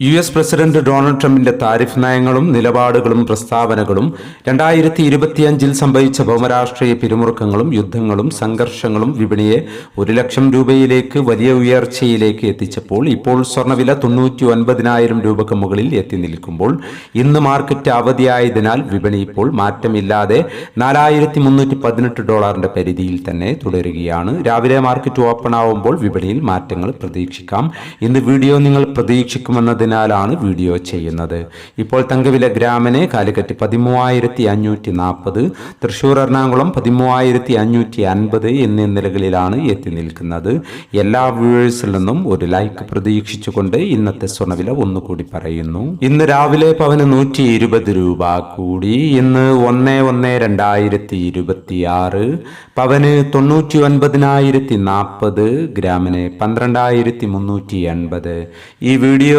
U S president Donald ട്രംപിന്റെ tariff നയങ്ങളും നിലപാടുകളും പ്രസ്താവനകളും രണ്ടായിരത്തി ഇരുപത്തിയഞ്ചിൽ സംഭവിച്ച ഭൗമരാഷ്ട്രീയ പിരിമുറുക്കങ്ങളും യുദ്ധങ്ങളും സംഘർഷങ്ങളും വിപണിയെ ഒരു ലക്ഷം രൂപയിലേക്ക് വലിയ ഉയർച്ചയിലേക്ക് എത്തിച്ചപ്പോൾ ഇപ്പോൾ സ്വർണവില തൊണ്ണൂറ്റി ഒൻപതിനായിരം രൂപക്ക് മുകളിൽ എത്തി നിൽക്കുമ്പോൾ ഇന്ന് മാർക്കറ്റ് അവധിയായതിനാൽ വിപണി ഇപ്പോൾ മാറ്റമില്ലാതെ നാലായിരത്തി മുന്നൂറ്റി പതിനെട്ട് ഡോളറിന്റെ പരിധിയിൽ തന്നെ തുടരുകയാണ്. രാവിലെ മാർക്കറ്റ് ഓപ്പൺ ആവുമ്പോൾ വിപണിയിൽ മാറ്റങ്ങൾ പ്രതീക്ഷിക്കാം. ഇന്ന് വീഡിയോ നിങ്ങൾ പ്രതീക്ഷിക്കുമെന്നതിനാലാണ് വീഡിയോ ചെയ്യുന്നത്. ഇപ്പോൾ തങ്കവില ഗ്രാമിന് കാലിക്കറ്റ് പതിമൂവായിരത്തി അഞ്ഞൂറ്റി നാൽപ്പത് തൃശ്ശൂർ എറണാകുളം പതിമൂവായിരത്തി അഞ്ഞൂറ്റി അൻപത് എന്നീ നിലകളിലാണ് എത്തി നിൽക്കുന്നത്. എല്ലാ വ്യൂവേഴ്സിൽ നിന്നും ഒരു ലൈക്ക് പ്രതീക്ഷിച്ചുകൊണ്ട് ഇന്നത്തെ സ്വർണവില ഒന്നുകൂടി പറയുന്നു. ഇന്ന് രാവിലെ പവന് നൂറ്റി ഇരുപത് രൂപ കൂടി. ഇന്ന് ഒന്ന് ഒന്ന് രണ്ടായിരത്തി ഇരുപത്തി ആറ് പവന് തൊണ്ണൂറ്റി ഒൻപതിനായിരത്തി നാൽപ്പത് ഗ്രാമിന് പന്ത്രണ്ടായിരത്തി മുന്നൂറ്റി എൺപത് ഈ വീഡിയോ